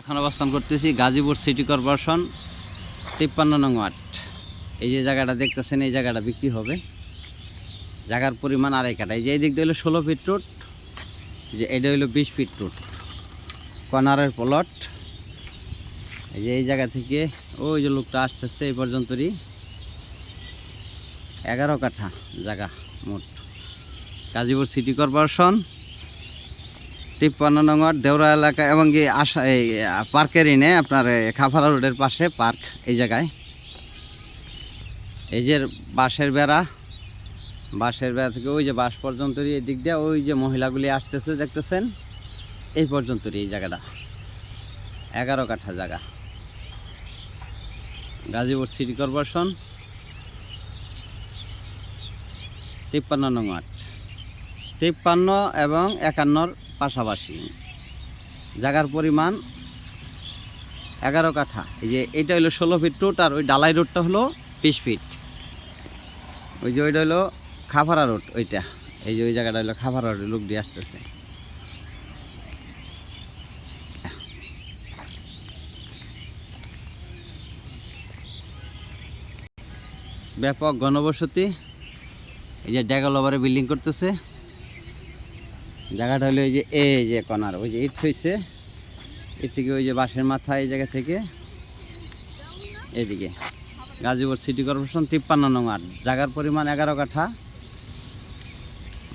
এখন অবস্থান করতেছি গাজীপুর সিটি কর্পোরেশন তিপ্পান্ন নং ওয়ার্ড। এই যে জায়গাটা দেখতেছেন, এই জায়গাটা বিক্রি হবে। জায়গার পরিমাণ আড়াই কাটা এই যে এই দিক দিয়ে ষোলো ফিট রুট যে এটা হলো বিশ ফিট রুট। কর্নারের প্লট। এই যে এই জায়গা থেকে ওই যে লোকটা আসতে আসছে এই পর্যন্তই এগারো কাঠা জায়গা মোট। গাজীপুর সিটি কর্পোরেশন তিপ্পান্ন নম্বর দেওরা এলাকা এবং কি আশা, এই পার্কের ইনে আপনার খাফারা রোডের পাশে পার্ক এই জায়গায়। এই যে বাঁশের বেড়া বাঁশের বেড়া থেকে ওই যে বাঁশ পর্যন্তই এই দিক দিয়ে ওই যে মহিলাগুলি আসতেছে, দেখতেছেন? এই পর্যন্তই এই জায়গাটা। এগারো কাঠা জায়গা। গাজীপুর সিটি কর্পোরেশন, তিপ্পান্ন নং ওয়ার্ড। তিপ্পান্ন এবং একান্নর পাশাপাশি। জায়গার পরিমাণ এগারো কাঠা। এই যে এটা হলো ষোলো ফিট রুট আর ওই ডালাই রোডটা হলো বিশ ফিট ওই যে ওইটা হলো খাফারা রোড ওইটা। এই যে ওই জায়গাটা হলো খাফারা রোড লোক দিয়ে আসতেছে। ব্যাপক ঘনবসতি। এই যে ড্যাগল ওভারে বিল্ডিং করতেছে। জায়গাটা হলো এই যে এই যে কনার ওই যে ইট হয়েছে এর থেকে ওই যে বাঁশের মাথা এই জায়গা থেকে। এদিকে। গাজীপুর সিটি কর্পোরেশন তিপ্পান্ন নং আট জায়গার পরিমাণ এগারো কাঠা।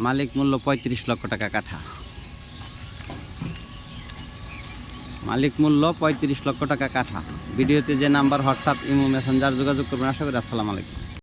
মালিক মূল্য পঁয়ত্রিশ লক্ষ টাকা কাঠা। মালিক মূল্য পঁয়ত্রিশ লক্ষ টাকা কাঠা। ভিডিওতে যে নাম্বার, হোয়াটসঅ্যাপ, ইমো, মেসেঞ্জার যোগাযোগ করবেন। আশা করি আসসালামু আলাইকুম।